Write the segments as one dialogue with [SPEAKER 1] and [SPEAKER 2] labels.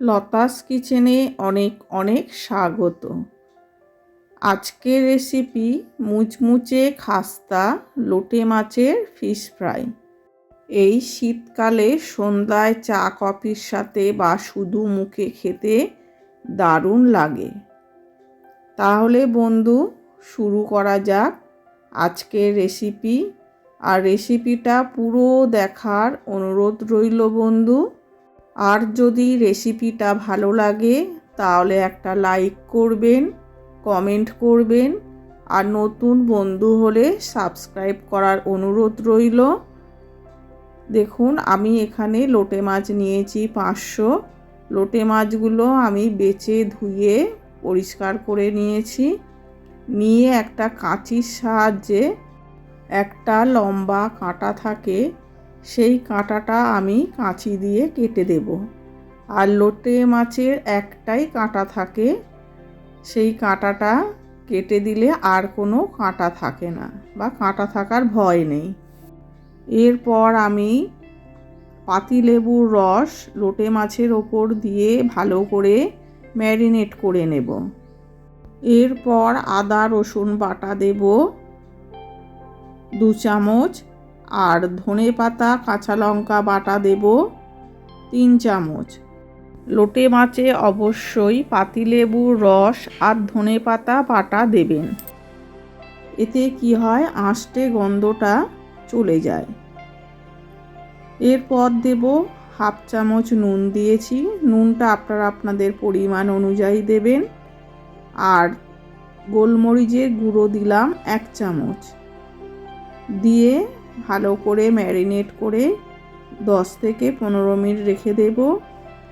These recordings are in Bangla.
[SPEAKER 1] লতাস কিচেনে অনেক অনেক স্বাগত। আজকের রেসিপি মুচমুচে খাস্তা লোটে মাছের ফিশ ফ্রাই। এই শীতকালে সন্ধ্যায় চা কফির সাথে বা শুধু মুখে খেতে দারুণ লাগে। তাহলে বন্ধু, শুরু করা যাক আজকের রেসিপি। আর রেসিপিটা পুরো দেখার অনুরোধ রইল বন্ধু। আর যদি রেসিপিটা ভালো লাগে, তাহলে একটা লাইক করবেন কমেন্ট করবেন, আর নতুন বন্ধু হলে সাবস্ক্রাইব করার অনুরোধ রইল। দেখুন, আমি এখানে লোটে মাছ নিয়েছি পাঁচশো। লোটে মাছগুলো আমি বেচে ধুয়ে পরিষ্কার করে নিয়েছি। নিয়ে একটা কাঁচির সাহায্যে একটা লম্বা কাঁটা থাকে সেই কাঁটাটা আমি কাঁচি দিয়ে কেটে দেব। আর লোটে মাছের একটাই কাঁটা থাকে। সেই কাঁটাটা কেটে দিলে আর কোনো কাঁটা থাকে না বা কাঁটা থাকার ভয় নেই। এরপর আমি পাতিলেবুর রস লোটে মাছের ওপর দিয়ে ভালো করে ম্যারিনেট করে নেব। এরপর আদা রসুন বাটা দেব। দু চামচ আর ধনে পাতা, কাঁচা লঙ্কা বাটা দেব তিন চামচ। লোটে মাছে অবশ্যই পাতিলেবুর রস আর ধনে পাতা বাটা দেবেন। এতে কি হয়? আঁশটে গন্ধটা চলে যায়। এরপর দেব হাফ চামচ নুন দিয়েছি। নুনটা আপনারা আপনাদের পরিমাণ অনুযায়ী দেবেন। আর গোলমরিচের গুঁড়ো দিলাম এক চামচ। দিয়ে ভালো করে ম্যারিনেট করে দশ থেকে পনেরো মিনিট রেখে দেব।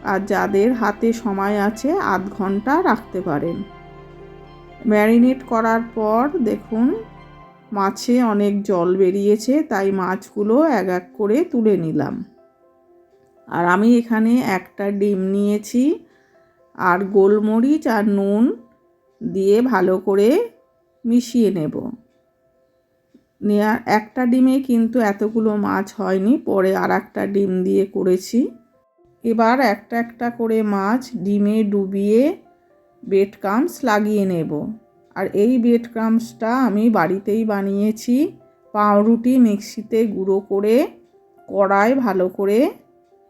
[SPEAKER 1] আর যাদের হাতে সময় আছে, আধ ঘণ্টা রাখতে পারেন। ম্যারিনেট করার পর দেখুন, মাছে অনেক জল বেরিয়েছে, তাই মাছগুলো এক এক করে তুলে নিলাম। আর আমি এখানে একটা ডিম নিয়েছি, আর গোলমরিচ আর নুন দিয়ে ভালো করে মিশিয়ে নেব। নেওয়ার একটা ডিমে কিন্তু এতগুলো মাছ হয়নি, পরে আর একটা ডিম দিয়ে করেছি। এবার একটা একটা করে মাছ ডিমে ডুবিয়ে বেড কামস লাগিয়ে নেব। আর এই বেড ক্রামসটা আমি বাড়িতেই বানিয়েছি। পাউরুটি মিক্সিতে গুঁড়ো করে কড়াই ভালো করে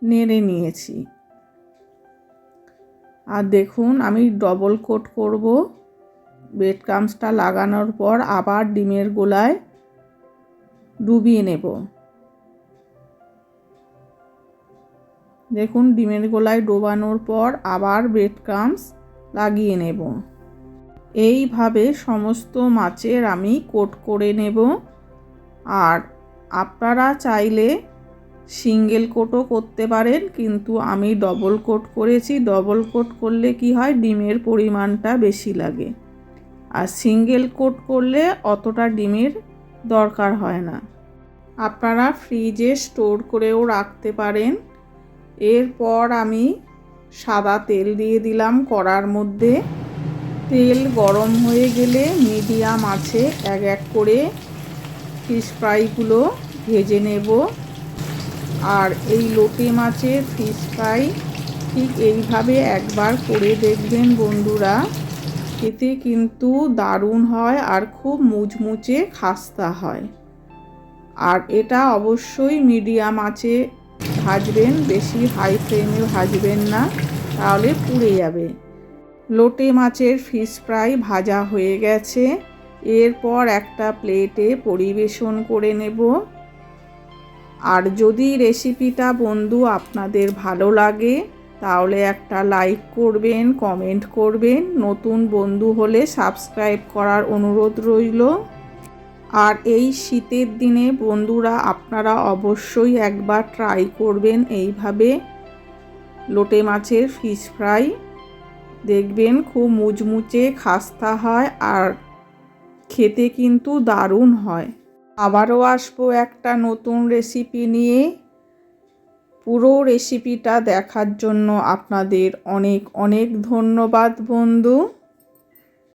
[SPEAKER 1] নেড়ে নিয়েছি। আর দেখুন, আমি ডবল কোট করব। বেড ক্রামসটা লাগানোর পর আবার ডিমের গোলায় ডুবিয়ে নেব। দেখুন, ডিমের গোলায় ডোবানোর পর আবার ব্রেড ক্রামস লাগিয়ে নেব। এইভাবে সমস্ত মাছের আমি কোট করে নেব। আর আপনারা চাইলে সিঙ্গেল কোটও করতে পারেন, কিন্তু আমি ডবল কোট করেছি। ডবল কোট করলে কি হয়, ডিমের পরিমাণটা বেশি লাগে। আর সিঙ্গেল কোট করলে অতটা ডিমের দরকার হয় না। আপনারা ফ্রিজে স্টোর করেও রাখতে পারেন। এরপর আমি সাদা তেল দিয়ে দিলাম কড়ার মধ্যে। তেল গরম হয়ে গেলে মিডিয়াম আছে, এক এক করে ফিশ ফ্রাইগুলো ভেজে নেব। আর এই লোটে মাছের ফিশ ফ্রাই ঠিক এইভাবে একবার করে দেখবেন বন্ধুরা। এতে কিন্তু দারুণ হয় আর খুব মুচমুচে খাস্তা হয়। আর এটা অবশ্যই মিডিয়াম আছে ভাজবেন, বেশি হাই ফ্লেমে ভাজবেন না, তাহলে পুড়ে যাবে। লোটে মাছের ফিশ ফ্রাই ভাজা হয়ে গেছে। এরপর একটা প্লেটে পরিবেশন করে নেব। আর যদি রেসিপিটা বন্ধু আপনাদের ভালো লাগে তাহলে একটা লাইক করবেন কমেন্ট করবেন। নতুন বন্ধু হলে সাবস্ক্রাইব করার অনুরোধ রইল। আর এই শীতের দিনে বন্ধুরা আপনারা অবশ্যই একবার ট্রাই করবেন এইভাবে। লোটে মাছের ফিশ ফ্রাই দেখবেন খুব মুচমুচে খাস্তা হয় আর খেতে কিন্তু দারুণ হয়। আবারও আসব একটা নতুন রেসিপি নিয়ে। পুরো রেসিপিটা দেখার জন্য আপনাদের অনেক অনেক ধন্যবাদ বন্ধু।